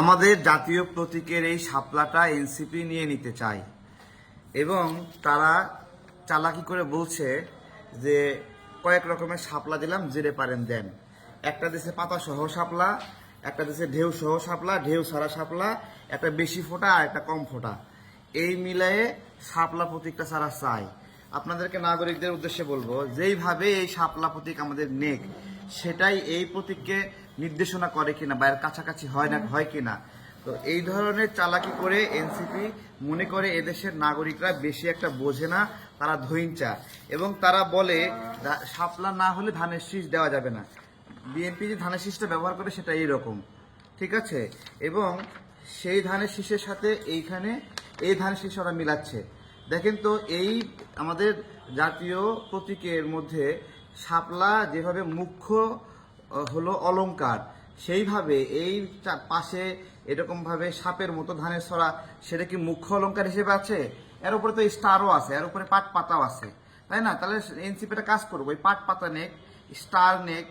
আমাদের জাতীয় প্রতীকের এই শাপলাটা এনসিপি নিয়ে নিতে চায়। এবং তারা চালাকি করে বলছে যে, কয়েক রকমের শাপলা দিলাম, জেরে পারেন, দেন। একটা দেশে পাতা সহ শাপলা, একটা দেশে ঢেউ সহ সাপলা ঢেউ সারা শাপলা, একটা বেশি ফোটা আর একটা কম ফোটা। এই মিলায়ে শাপলা প্রতীকটা সারা চাই আপনাদেরকে নাগরিকদের উদ্দেশ্যে বলব, যেইভাবে এই সাপলা প্রতীক আমাদের নেক, সেটাই এই প্রতীককে নির্দেশনা করে কিনা বা এর কাছাকাছি হয় না, হয় কিনা। তো এই ধরনের চালাকি করে এনসিপি মনে করে এদেশের নাগরিকরা বেশি একটা বোঝে না, তারা ধৈঞ্চা এবং তারা বলে শাপলা না হলে ধানের শীষ দেওয়া যাবে না। বিএনপি যে ধানের শীষটা ব্যবহার করে সেটা এইরকম ঠিক আছে? এবং সেই ধানের শীষের সাথে এইখানে এই ধানের শীষ ওরা মিলাচ্ছে। দেখেন তো, এই আমাদের জাতীয় প্রতীকের মধ্যে শাপলা যেভাবে মুখ্য হলো অলংকার। সেইভাবে এই পাশে এরকম ভাবে সাপের মতো ধানের ছড়া, সেটা কি মুখ্য অলংকার হিসেবে আছে? এর উপরে তো স্টারও আছে, এর উপরে পাট পাতাও আছে। তাই না? তাহলে এনসিপিটা কাজ করব, ওই পাট পাতা নেক, স্টার নেক,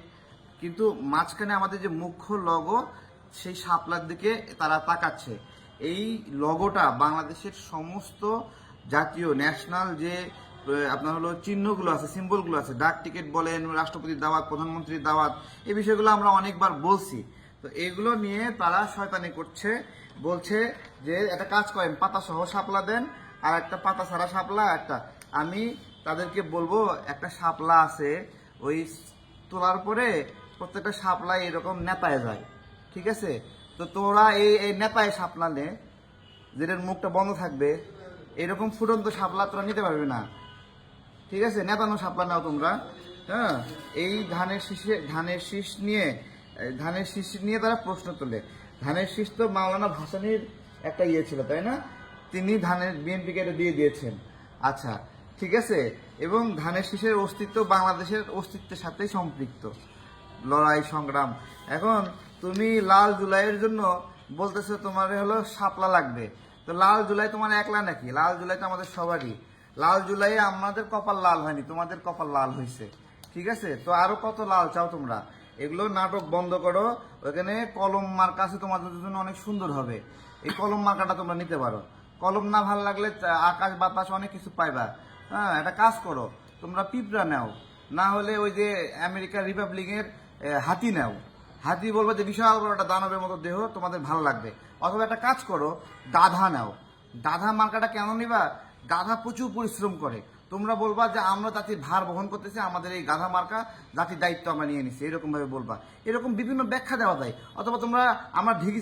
কিন্তু মাঝখানে আমাদের যে মুখ্য লগো, সেই সাপলার দিকে তারা তাকাচ্ছে। এই লগোটা বাংলাদেশের সমস্ত জাতীয়, ন্যাশনাল যে আপনার হলো চিহ্নগুলো আছে, সিম্বলগুলো আছে, ডাক টিকিট বলেন, রাষ্ট্রপতির দাওয়াত, প্রধানমন্ত্রীর দাওয়াত, এই বিষয়গুলো আমরা অনেকবার বলছি। তো এগুলো নিয়ে তারা শয়তানি করছে, বলছে যে একটা কাজ করেন, পাতা সহ শাপলা দেন, আর একটা পাতা ছাড়া শাপলা একটা, আমি তাদেরকে বলব, একটা শাপলা আছে, ওই তোলার পরে প্রত্যেকটা শাপলা এরকম নেতায় যায়, ঠিক আছে? তো তোরা এই এই নেতায় শাপলা নে, যেটার মুখটা বন্ধ থাকবে, এরকম ফুটন্ত শাপলা তোরা নিতে পারবে না। ঠিক আছে? নেতানো শাপলা নাও তোমরা। হ্যাঁ? এই ধানের শীষে ধানের শীষ নিয়ে ধানের শীষ নিয়ে তারা প্রশ্ন তোলে। ধানের শীষ তো মাওলানা ভাসানির একটা ইয়ে ছিল, তাই না? তিনি ধানের বিএনপিকে এটা দিয়ে দিয়েছেন। আচ্ছা ঠিক আছে? এবং ধানের শীষের অস্তিত্ব বাংলাদেশের অস্তিত্বের সাথেই সম্পৃক্ত। লড়াই, সংগ্রাম। এখন তুমি লাল জুলাইয়ের জন্য বলতেছো তোমার হলো শাপলা লাগবে। তো লাল জুলাই তোমার একলা নাকি? লাল জুলাই তো আমাদের সবারই। লাল জুলাই আমাদের কপাল লাল হয়নি, তোমাদের কপাল লাল হয়েছে ঠিক আছে? তো আরও কত লাল চাও তোমরা? এগুলো নাটক বন্ধ করো ওখানে কলম মার্কা আছে তোমাদের জন্য অনেক সুন্দর হবে। এই কলম মার্কাটা তোমরা নিতে পারো। কলম না ভালো লাগলে আকাশ বাতাস অনেক কিছু পাইবা। হ্যাঁ একটা কাজ করো, তোমরা পিঁপড়া নাও। না হলে ওই যে আমেরিকার রিপাবলিকের হাতি নাও। হাতি বলব যে বিশাল বড় একটা দানবের মতো দেহ, তোমাদের ভালো লাগবে। অথবা একটা কাজ করো গাধা নাও। দাধা মার্কাটা কেন নিবা? গাধা প্রচুর পরিশ্রম করে। তোমরা বলবা যে আমরা জাতির ভার বহন করতেছি, আমাদের এই গাধা মার্কা জাতির দায়িত্ব আমরা নিয়ে নিছি। এরকমভাবে বলবা। এরকম বিভিন্ন ব্যাখ্যা দেওয়া যায়। অথবা তোমরা আমার ঢিকি